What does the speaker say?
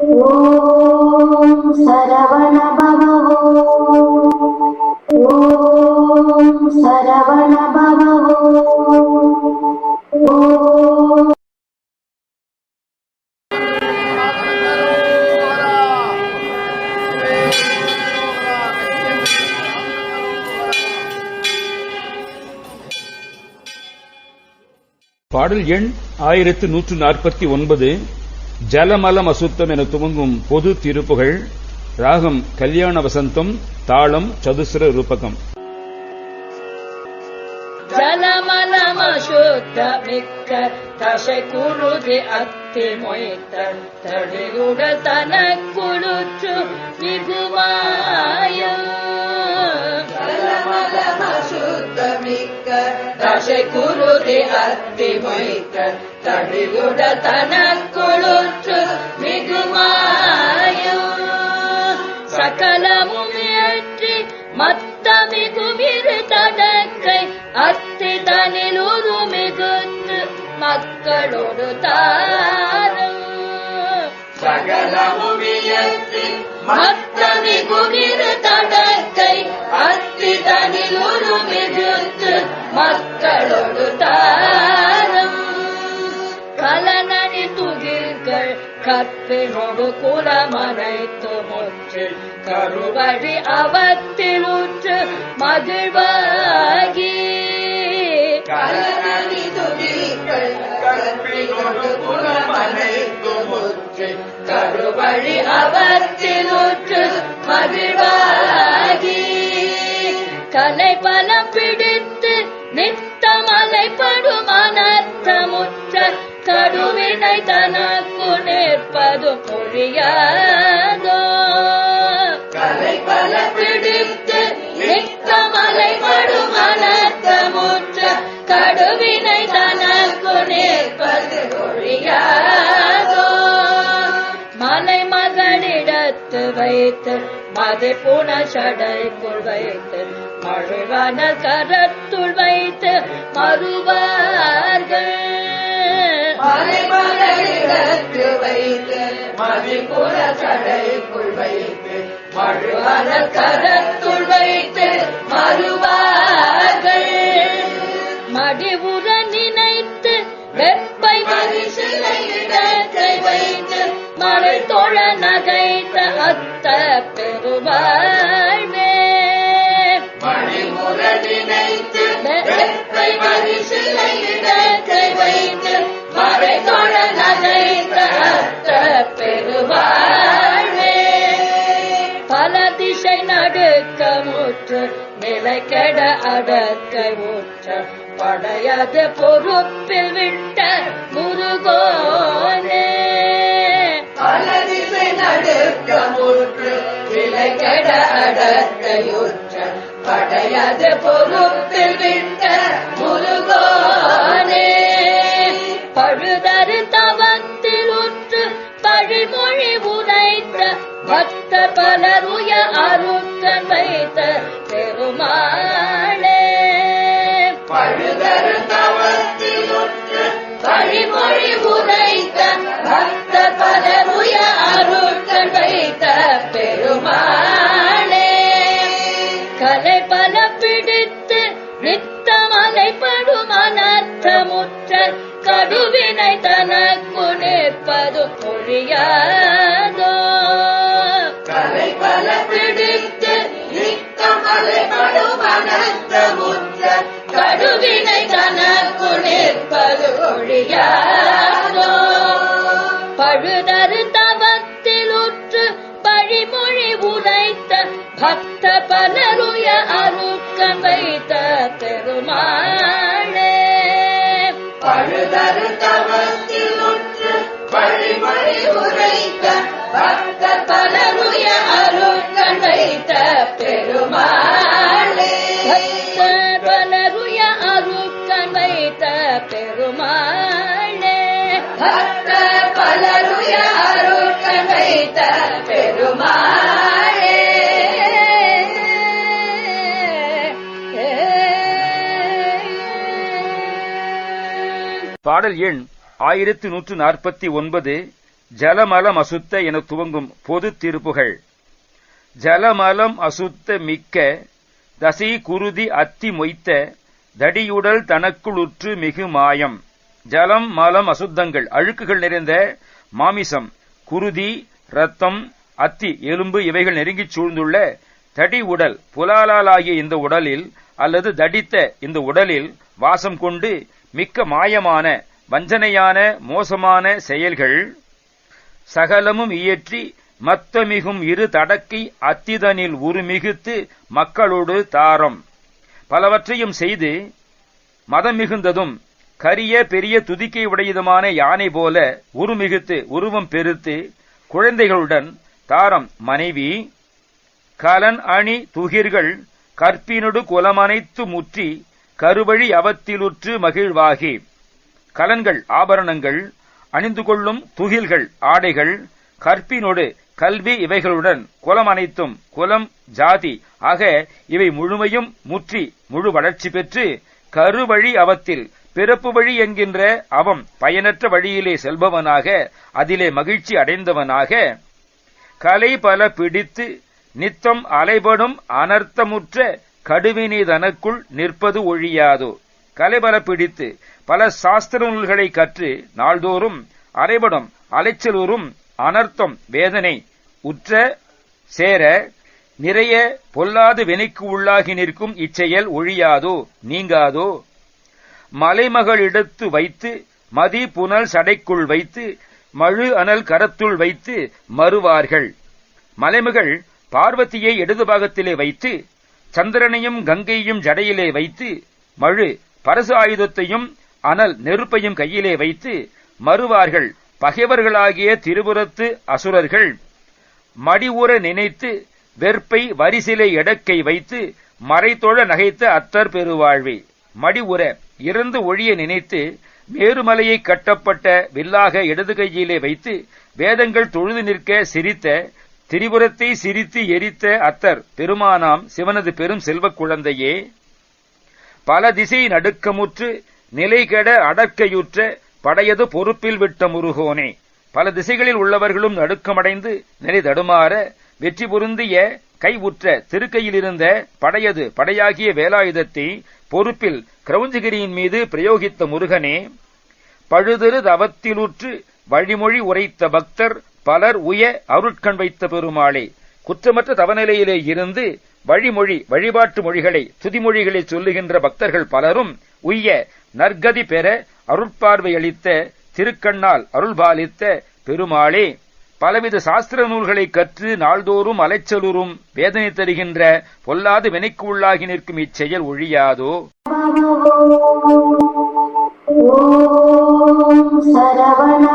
ॐ सरवण பாடல் எண் ஆயிரத்து நூற்று நாற்பத்தி ஒன்பது. ஜலமலம் அசுத்தம் என துவங்கும் பொது திருப்புகள் ராகம் கல்யாண வசந்தம் தாளம் சதுஸ்ர ரூபகம். ஜலமலம சுத்த மிக்க தசை குருதி அத்தி மொய்த்த தடிகுட தனக்குழுற்று மிகுமாய अय तदक मिगु सकले मे कुबीर् तै अति तदु मकल मे कुबीर् கருவழி அவத்தில் உற்று மகிழ்வாகி துகில்கள் கற்பினோடு குலமனைத்து முற்றில். கருவழி அவத்தில் உற்று மகிழ்வாகி. கலை பலம் பிடித்து நித்தமலை படும் அனர்த்தமுற்ற கடுவினை தனக்கு கலை பல பிடித்து நித்தமலை படும் அனர்த்தமுற்ற கடுவினை தனக்கு நேர்ப்பது பொழியாதோ மலை மகளிடத்து வைத்து மதை சடைக்குள் வைத்து மழுவன கரத்துள் வைத்து மறுவார்கள். மலை வைத்து மதி சடைக்குள் வைத்து மழுவன வைத்து மறு கெட அடக்கை ஊற்ற படையது பொறுப்பில் விட்ட முருகோனே. பல நடுக்க முற்று விலை கெட அடக்கையுற்ற படையது பொறுப்பில் பழுதரு தவத்தில் உரைத்த பக்த பலருய அருத்தன் வைத்த பெருமாளே. கலை பல பிடித்து அனர்த்தமுற்ற கடுவினை தன பொழியாதோ? பழுதரு தவத்தில் உற்று பழிமொழி உரைத்த பக்த பலருய அருக்கம் வைத்த பெருமாளே. பழுதரு தவத்தில் உற்று பழிமொழி உரைத்த பக்த பலருய அருக்கம் வைத்த பெருமாள். பக்த வைத்த பெருமாளே. பாடல் எண் ஆயிரத்தி நூற்று நாற்பத்தி ஒன்பது ஜலமலம் அசுத்த என துவங்கும் பொது திருப்புகள். ஜலமலம் அசுத்த மிக்க தசை குருதி அத்தி மொய்த்த தடியுடல் தனக்குள் உற்று மிகு மாயம். ஜலம் மலம் அசுத்தங்கள் அழுக்குகள் நிறைந்த மாமிசம் குருதி ரத்தம் அத்தி எலும்பு இவைகள் நெருங்கிச் சூழ்ந்துள்ள தடி உடல் புலாலாலாகிய இந்த உடலில் அல்லது தடித்த இந்த உடலில் வாசம் கொண்டு மிக்க மாயமான வஞ்சனையான மோசமான செயல்கள் சகலமும் இயற்றி மத்தமிகும் இரு தடக்கை அத்திதனில் உருமிகுத்து மக்களோடு தாரம். பலவற்றையும் செய்து மதம் மிகுந்ததும் கரிய பெரிய துதிக்கை உடையதுமான யானை போல உருமிகுத்து உருவம் பெருத்து குழந்தைகளுடன் தாரம் மனைவி கலன் அணி துகிர்கள் கற்பினொடு குலமனைத்து முற்றி கருவழி அவத்திலுற்று மகிழ்வாகி. கலன்கள் ஆபரணங்கள் அணிந்து கொள்ளும் துகில்கள் ஆடைகள் கற்பினோடு கல்வி இவைகளுடன் குலம் அனைத்தும் குலம் ஜாதி ஆக இவை முழுமையும் முற்றி முழு வளர்ச்சி பெற்று கருவழி அவத்தில் பிறப்பு வழி என்கின்ற அவம் பயனற்ற வழியிலே செல்பவனாக அதிலே மகிழ்ச்சி அடைந்தவனாக கலை பல பிடித்து நித்தம் அலைபடும் அனர்த்தமுற்ற கடுவினை தனக்குள் நிற்பது ஒழியாதோ? கலைபல பிடித்து பல சாஸ்திர நூல்களை கற்று நாள்தோறும் அலைபடும் அலைச்சலூரும் அனர்த்தம் வேதனை உற்ற சேர நிறைய பொல்லாது வினைக்கு உள்ளாகி நிற்கும் இச்செயல் ஒழியாதோ? நீங்காதோ? மலைமகளிடத்து வைத்து மதி புனல் சடைக்குள் வைத்து மழு அனல் கரத்துள் வைத்து மறுவார்கள். மலைமகள் பார்வதியை இடது பாகத்திலே வைத்து சந்திரனையும் கங்கையும் ஜடையிலே வைத்து மழு பரசு ஆயுதத்தையும் அனல் நெருப்பையும் கையிலே வைத்து மறுவார்கள். பகைவர்களாகிய திருபுரத்து அசுரர்கள் மடிவுற நினைத்து வெற்பை வரிசிலை எடக்கை வைத்து மறைத்தொழ நகைத்த அத்தர் பெருவாழ்வே. மடிவுற இறந்து ஒழிய நினைத்து மேருமலையை கட்டப்பட்ட வில்லாக இடது கையிலே வைத்து வேதங்கள் தொழுது நிற்க சிரித்த திரிபுரத்தை சிரித்து எரித்த அத்தர் பெருமானாம் சிவனது பெரும் செல்வக் குழந்தையே! பல திசை நடுக்கமுற்று நிலைகெட அடற்கையுற்ற படையது பொறுப்பில் விட்ட முருகோனே! பல திசைகளில் உள்ளவர்களும் நடுக்கமடைந்து நிலை தடுமாற வெற்றி பொருந்திய கை உற்ற படையது படையாகிய வேலாயுதத்தை பொறுப்பில் கிரௌஞ்சகிரியின் மீது பிரயோகித்த முருகனே பழுதிரு தவத்திலுற்று வழிமொழி உரைத்த பக்தர் பலர் உய அருட்கண் வைத்த பெருமாளே குற்றமற்ற தவநிலையிலே இருந்து வழிமொழி வழிபாட்டு மொழிகளை துதிமொழிகளை சொல்லுகின்ற பக்தர்கள் பலரும் உய்ய நற்கதி பெற அருட்பார்வையளித்த திருக்கண்ணால் அருள்பாலித்த பெருமாளே பலவித சாஸ்திர நூல்களை கற்று நாள்தோறும் அலைச்சலுறும் வேதனை தருகின்ற பொல்லாது வினைக்கு உள்ளாகி நிற்கும் இச்செயல் ஒழியாதோ? ॐ सरवण